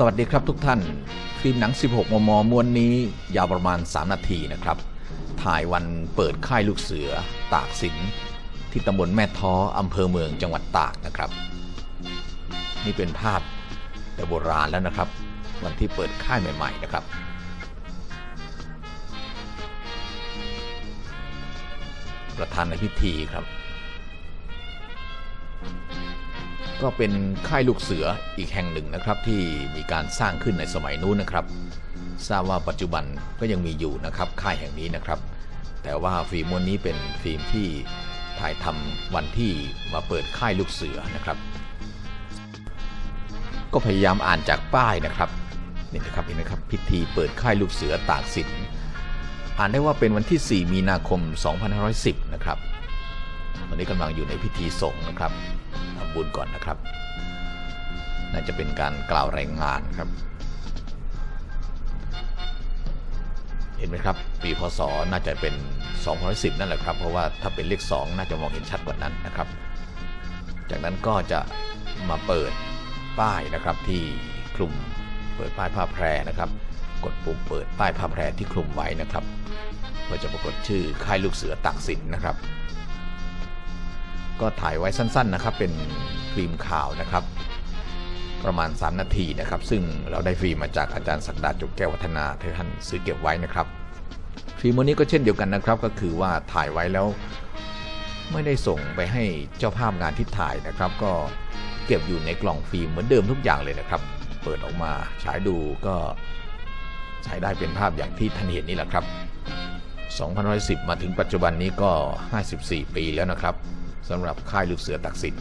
สวัสดีครับทุกท่าน ฟิล์มหนัง 16 มม ม้วนนี้ยาวประมาณ 3 นาทีนะครับ ถ่ายวันเปิดค่ายลูกเสือ ตากสิน ที่ตำบลแม่ท้ออำเภอเมืองจังหวัดตากนะครับ นี่เป็นภาพแต่โบราณแล้วนะครับ วันที่เปิดค่ายใหม่ ๆ นะครับประธานในพิธีครับ ก็เป็นค่ายลูกเสืออีกแห่งหนึ่งนะครับ ที่มีการสร้างขึ้นในสมัยนู้นนะครับ ทราบว่าปัจจุบันก็ยังมีอยู่นะครับค่ายแห่งนี้นะครับ แต่ว่าฟิล์มม้วนนี้เป็นฟิล์มที่ถ่ายทำวันที่มาเปิดค่ายลูกเสือนะครับ ก็พยายามอ่านจากป้ายนะครับนี่นะครับนี่นะครับพิธีเปิดค่ายลูกเสือตากสินอ่านได้ว่าเป็นวันที่ 4 มีนาคม 2510 นะครับ นนี้กำลังอยู่ในพิธีสงฆ์นะครับทำบุญก่อนนะครับ น่าจะเป็นการกล่าวรายงานครับ เห็นไหมครับ ปีพศน่าจะเป็น 210 นั่นแหละครับ เพราะว่าถ้าเป็นเลข 2 น่าจะมองเห็นชัดกว่านั้นนะครับ จากนั้นก็จะมาเปิดป้ายนะครับที่คลุมเปิดป้ายผ้าแพรนะครับ กดปุ่มเปิดป้ายผ้าแพรที่คลุมไว้นะครับก็จะปรากฏชื่อค่ายลูกเสือตักสินนะครับ ก็ถ่ายไว้สั้นๆนะครับ เป็นฟิล์มข่าวนะครับ ประมาณ 3 นาทีนะครับ ซึ่งเราได้ฟิล์มมาจากอาจารย์สักดาจุกแก้ววัฒนาที่ท่านซื้อเก็บไว้นะครับ ฟิล์มนี้ก็เช่นเดียวกันนะครับ ก็คือว่าถ่ายไว้แล้ว ไม่ได้ส่งไปให้เจ้าภาพงานที่ถ่ายนะครับ ก็เก็บอยู่ในกล่องฟิล์มเหมือนเดิมทุกอย่างเลยนะครับ เปิดออกมาฉายดูก็ใช้ได้เป็นภาพอย่างที่ท่านเห็นนี่แหละครับ2510 มาถึงปัจจุบันนี้ก็ 54 ปีแล้วนะครับ สำหรับค่ายลูกเสือตักสิน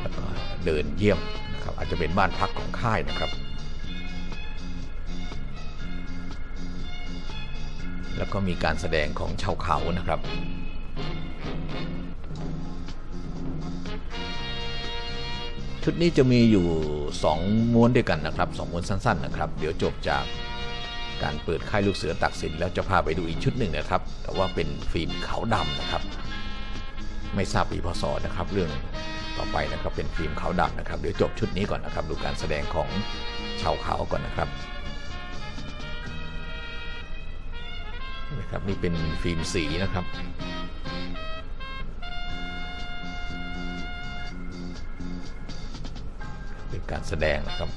แล้วก็เดินเยี่ยมนะครับอาจจะเป็นบ้านพักของค่ายนะครับ แล้วก็มีการแสดงของชาวเขานะครับชุดนี้จะมีอยู่ 2 ม้วนด้วยกันนะครับ 2 ม้วนสั้น ๆ นะครับ เดี๋ยวจบจากการเปิดค่ายลูกเสือตักสินแล้วจะพาไปดูอีกชุดหนึ่งนะครับ แต่ว่าเป็นฟิล์มขาวดำนะครับ ไม่ทราบปีพศนะครับ เรื่องต่อไปนะครับเป็นฟิล์มขาวดำนะครับเดี๋ยวจบชุดนี้ก่อนนะครับ ดูการแสดงของชาวเขาก่อนนะครับนะครับนี่เป็นฟิล์มสีนะครับเป็นการแสดงนะครับ